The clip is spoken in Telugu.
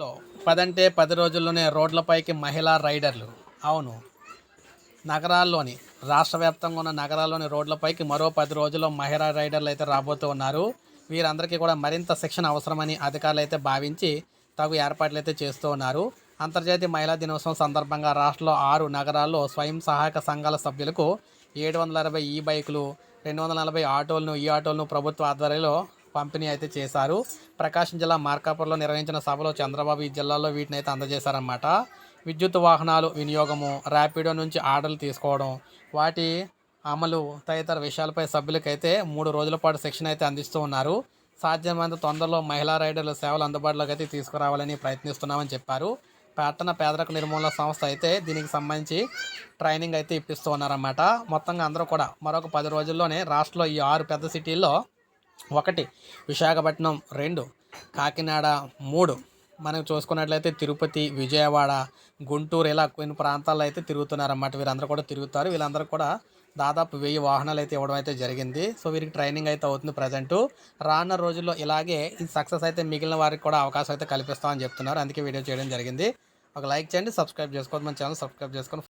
లో పదంటే పది రోజుల్లోనే రోడ్లపైకి మహిళా రైడర్లు. అవును. నగరాల్లోని రాష్ట్ర వ్యాప్తంగా ఉన్న నగరాల్లోని రోడ్లపైకి మరో పది రోజుల్లో మహిళా రైడర్లు అయితే రాబోతూ ఉన్నారు. వీరందరికీ కూడా మరింత శిక్షణ అవసరమని అధికారులు అయితే భావించి తగు ఏర్పాట్లు అయితే చేస్తూ ఉన్నారు. అంతర్జాతీయ మహిళా దినోత్సవం సందర్భంగా రాష్ట్రంలో ఆరు నగరాల్లో స్వయం సహాయక సంఘాల సభ్యులకు ఏడు వందల అరవై ఈ బైకులు రెండు వందల నలభై ఆటోలను ఈ ఆటోలను ప్రభుత్వ ఆధ్వర్యంలో పంపిణీ అయితే చేశారు. ప్రకాశం జిల్లా మార్కాపురంలో నిర్వహించిన సభలో చంద్రబాబు ఈ జిల్లాలో వీటిని అయితే అందజేశారన్నమాట. విద్యుత్ వాహనాలు వినియోగము ర్యాపిడో నుంచి ఆర్డర్లు తీసుకోవడం వాటి అమలు తదితర విషయాలపై సభ్యులకైతే మూడు రోజుల పాటు శిక్షణ అయితే అందిస్తూ ఉన్నారు. సాధ్యమైనంత తొందరలో మహిళా రైడర్ల సేవలు అందుబాటులోకి అయితే తీసుకురావాలని ప్రయత్నిస్తున్నామని చెప్పారు. పట్టణ పేదరిక నిర్మూలన సంస్థ అయితే దీనికి సంబంధించి ట్రైనింగ్ అయితే ఇప్పిస్తూ ఉన్నారన్నమాట. మొత్తంగా అందరూ కూడా మరొక పది రోజుల్లోనే రాష్ట్రంలో ఈ ఆరు పెద్ద సిటీల్లో ఒకటి విశాఖపట్నం రెండు కాకినాడ మూడు. మనం చూసుకున్నట్లయితే తిరుపతి విజయవాడ గుంటూరు ఇలా కొన్ని ప్రాంతాల్లో అయితే తిరుగుతున్నారన్నమాట. వీరందరూ కూడా తిరుగుతారు. వీళ్ళందరూ కూడా దాదాపు వెయ్యి వాహనాలు అయితే ఇవ్వడం అయితే జరిగింది. సో వీరికి ట్రైనింగ్ అయితే అవుతుంది ప్రజెంట్. రానున్న రోజుల్లో ఇలాగే ఈ సక్సెస్ అయితే మిగిలిన వారికి కూడా అవకాశం అయితే కల్పిస్తామని చెప్తున్నారు. అందుకే వీడియో చేయడం జరిగింది. ఒక లైక్ చేయండి సబ్స్క్రైబ్ చేసుకోవద్దు. మన ఛానల్ సబ్స్క్రైబ్ చేసుకొని